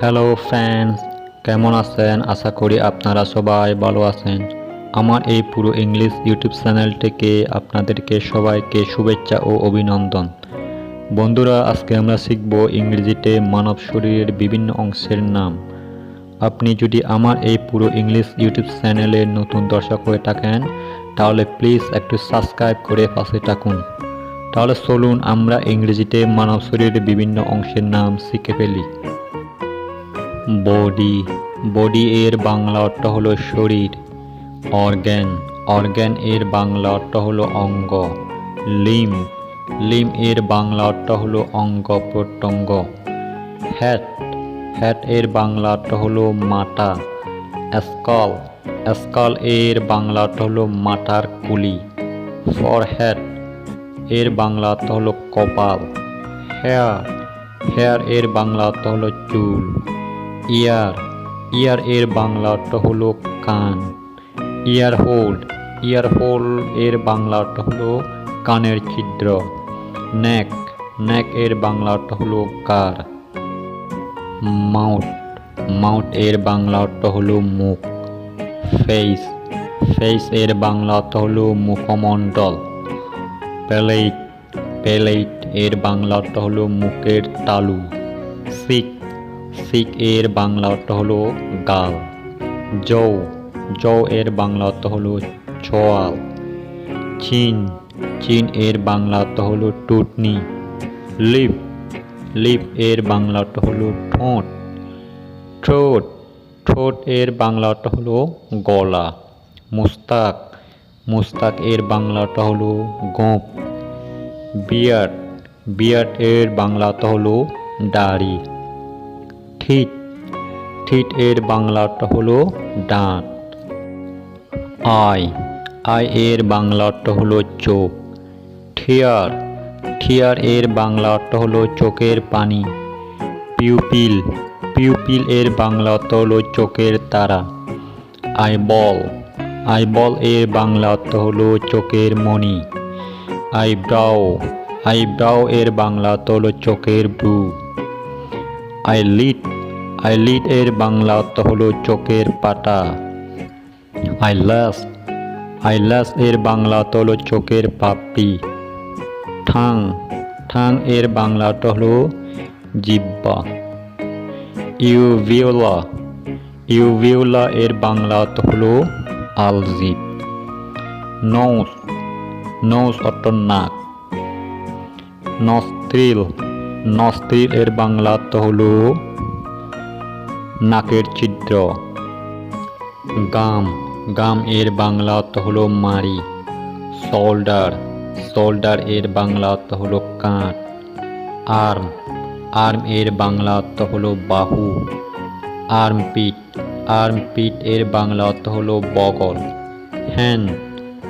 Hello friends কেমন আছেন? আশা করি আপনারা সবাই ভালো আছেন। আমার এই পুরো ইংলিশ ইউটিউব চ্যানেলটিকে আপনাদেরকে সবাইকে শুভেচ্ছা ও অভিনন্দন। বন্ধুরা, আজকে আমরা শিখব ইংরেজিতে মানব শরীরের বিভিন্ন অংশের নাম। আপনি যদি আমার এই পুরো ইংলিশ ইউটিউব চ্যানেলের নতুন দর্শক হয়ে থাকেন, তাহলে প্লিজ একটু সাবস্ক্রাইব করে পাশে থাকুন। তাহলে চলুন আমরা ইংরেজিতে মানব শরীরের বিভিন্ন অংশের নাম শিখে ফেলি। বডি বডি এর বাংলা অর্থ হলো শরীর অর্গ্যান অর্গ্যান এর বাংলা অর্থ হলো অঙ্গ লিম লিম এর বাংলা অর্থ হলো অঙ্গ প্রত্যঙ্গ হ্যাট হ্যাট এর বাংলা অর্থ হলো মাটা স্কল স্কল এর বাংলা অর্থ হলো মাটার কুলি ফর হ্যাট এর বাংলা অর্থ হলো কপাল হেয়ার হেয়ার এর বাংলা অর্থ হলো চুল ইয়ার ইয়ার এর বাংলা অর্থ হলো কান। ইয়ার হোল্ড ইয়ার হোল এর বাংলা অর্থ হলো কানের ছিদ্র। নেক নেক এর বাংলা অর্থ হলো কার। মাউথ মাউথ এর বাংলা অর্থ হলো মুখ। ফেস ফেস এর বাংলা অর্থ হলো মুখমণ্ডল। প্যালেট প্যালেট এর বাংলা অর্থ হলো মুখের তালু। সিক সিক এর বাংলা অর্থ হলো গাল। জৌ জৌ এর বাংলা অর্থ হলো ছোয়াল। চিন চিন এর বাংলা অর্থ হলো টুটনি। লিপ লিপ এর বাংলা অর্থ হলো ঠোঁট। ঠোঁট ঠোঁট এর বাংলা অর্থ হলো গলা। মুস্তাক মুস্তাক এর বাংলা অর্থ হলো গোঁপ বিয়ার্ড বিয়ার্ড এর বাংলা অর্থ হলো দাড়ি। ঠিট ঠিট এর বাংলা অর্থ হলো দাঁত আই আই এর বাংলা অর্থ হলো চোখ। থিয়ার থিয়ার এর বাংলা অর্থ হলো চোখের পানি। পিউপিল পিউপিল এর বাংলা অর্থ হলো চোখের তারা। আইবল আইবল এর বাংলা অর্থ হলো চোখের মণি। আইব্রাও আইব্রাও এর বাংলা অর্থ হলো চোখের ব্রু। আইলিড আইলিড এর বাংলা অর্থ হলো চোখের পাতা। আইলাস আইলাস এর বাংলা অর্থ হলো চোখের পাপড়ি। ঠাং ঠাং এর বাংলা অর্থ হলো জিব্বা ইউভিওলা ইউভিওলা এর বাংলা অর্থ হলো আলজিব নৌস নৌস অর্থ নাক। নস্ত্রিল নস্ত্রিল এর বাংলা অর্থ হলো নাকের ছিদ্র। গাম গাম এর বাংলা অর্থ হলো মারি শোল্ডার শোল্ডার এর বাংলা অর্থ হলো কাঁধ আর্ম আর্ম এর বাংলা অর্থ হলো বাহু। আর্ম পিট আর্ম পিট এর বাংলা অর্থ হলো বগল। হ্যান্ড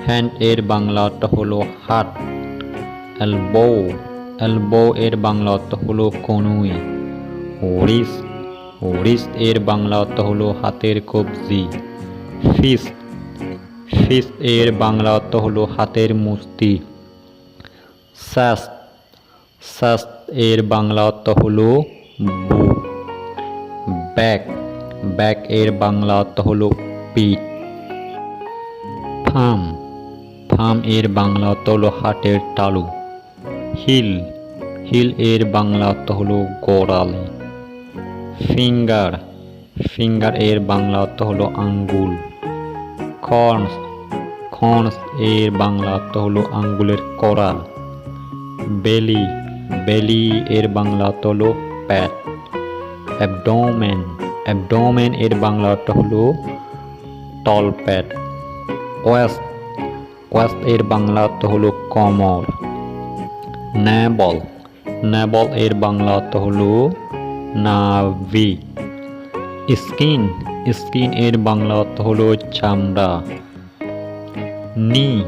হ্যান্ড এর বাংলা অর্থ হলো হাত। এলবো এলবো এর বাংলা অর্থ হলো কনুই। রিস্ট রিস্ট এর বাংলা অর্থ হলো হাতের কবজি। ফিস্ট। ফিস্ট এর বাংলা অর্থ হলো হাতের মুষ্টি। শাস্ত শাস্ত এর বাংলা অর্থ হলো বুক ব্যাক। ব্যাক এর বাংলা অর্থ হলো পিঠ। ফার্ম ফার্ম এর বাংলা অর্থ হলো হাটের তালু। হিল। হিল এর বাংলা অর্থ হলো গোড়ালি। ফিঙ্গার। ফিঙ্গার এর বাংলা অর্থ হলো আঙ্গুল। খর্নস। খর্নস এর বাংলা অর্থ হলো আঙ্গুলের কড়া বেলি। বেলি এর বাংলা অর্থ হলো প্যাট। অ্যাবডোমেন। অ্যাবডোমেন এর বাংলা অর্থ হলো তল প্যাট। ওয়েস্ট। ওয়েস্ট এর বাংলা অর্থ হলো কমর। ন্যাবল। ন্যাবল এর বাংলা অর্থ হলো নাভি। স্কিন স্কিন এর বাংলা অর্থ হলো চামড়া। নি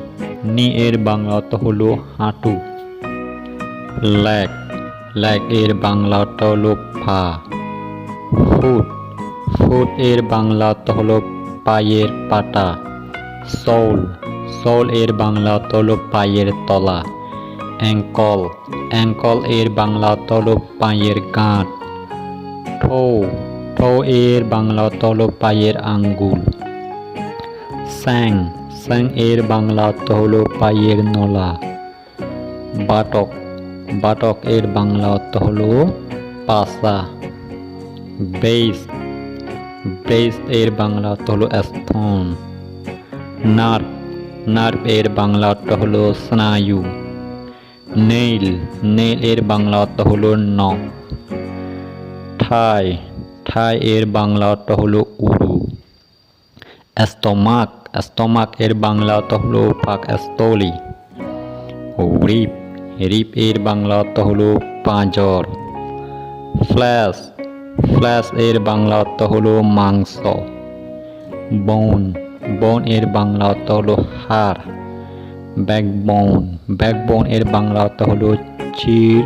নি এর বাংলা অর্থ হলো হাঁটু। ল্যাগ ল্যাগ এর বাংলা অর্থ হলো পা। ফুট ফুট এর বাংলা অর্থ হলো পায়ের পাটা। সোল সোল এর বাংলা অর্থ হলো পায়ের তলা। অ্যাঙ্কল অ্যাঙ্কল এর বাংলা অর্থ হলো পায়ের গাঁট। ঠো প এর বাংলা হলো পায়ের আঙ্গুল। স্যাং স্যাং এর বাংলা হলো পায়ের নলা। বাটক বাটক এর বাংলা অর্থ হলো পাসা। বেস বেস এর বাংলা অর্থ হলো স্তন। নার্ভ নার্ভ এর বাংলা অর্থ হলো স্নায়ু। নেইল নেইল এর বাংলা অর্থ হলো নখ। ঠাই ঠাই এর বাংলা অর্থ হলো উরু। স্tomach স্tomach এর বাংলা অর্থ হলো পাকস্থলী রিপ রিপ এর বাংলা অর্থ হলো পাঁজর। ফ্ল্যাশ ফ্ল্যাশ এর বাংলা অর্থ হলো মাংস। বোন বোন এর বাংলা অর্থ হলো হাড়। ব্যাকবোন ব্যাকবোন এর বাংলা অর্থ হলো চির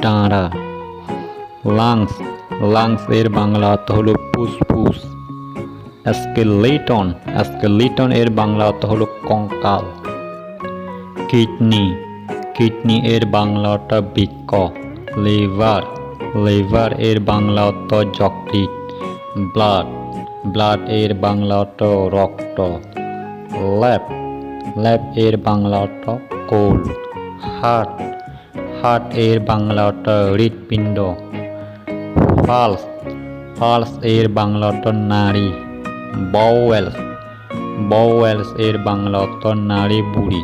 ডাঁড়া। লাংস লাংস এর বাংলা অর্থ হলো ফুসফুস। স্কেলিটন স্কেলিটন এর বাংলা অর্থ হলো কঙ্কাল। কিডনি কিডনি এর বাংলা অর্থ বৃক্ক। লিভার লিভার এর বাংলা অর্থ যকৃৎ। ব্লাড ব্লাড এর বাংলা অর্থ রক্ত। ল্যাপ ল্যাপ এর বাংলা অর্থ কোল। হার্ট হার্ট এর বাংলা অর্থ হৃৎপিণ্ড। পালস পালস এর বাংলা অর্থ নারী। বাউয়েলস বাউয়েলস এর বাংলা অর্থ নারী বুড়ি।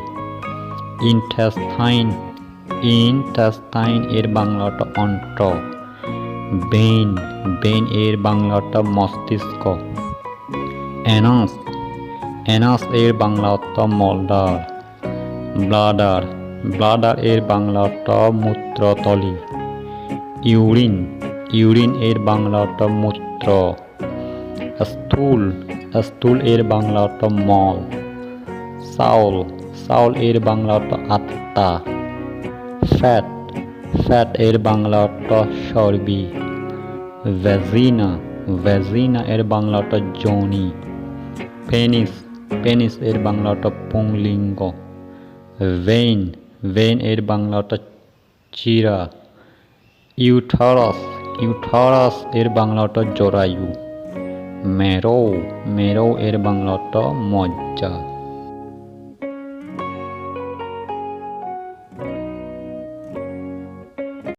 ইন্টেস্টাইন ইন্টেস্টাইন এর বাংলা অর্থ অন্ত্র। বেইন বেন এর বাংলা অর্থ মস্তিষ্ক। অ্যানাস অ্যানাস এর বাংলা অর্থ মলদার ব্লাডার ব্লাডার এর বাংলা অর্থ মূত্রতলি। ইউরিন ইউরিন এর বাংলা অর্থ মূত্র। স্থূল স্থূল এর বাংলা অর্থ মল। সাউল সাউল এর বাংলা অর্থ আত্মা। ফ্যাট ফ্যাট এর বাংলা অর্থ চর্বি। ভ্যাজিনা ভ্যাজিনা এর বাংলা অর্থ যোনি পেনিস পেনিস এর বাংলা অর্থ পুংলিঙ্গ। ভেইন ভেইন এর বাংলা অর্থ চিরা। ইউথারাস ইউথারাস এর বাংলা অর্থ জরায়ু। মেরো মেরো এর বাংলা অর্থ মজ্জা।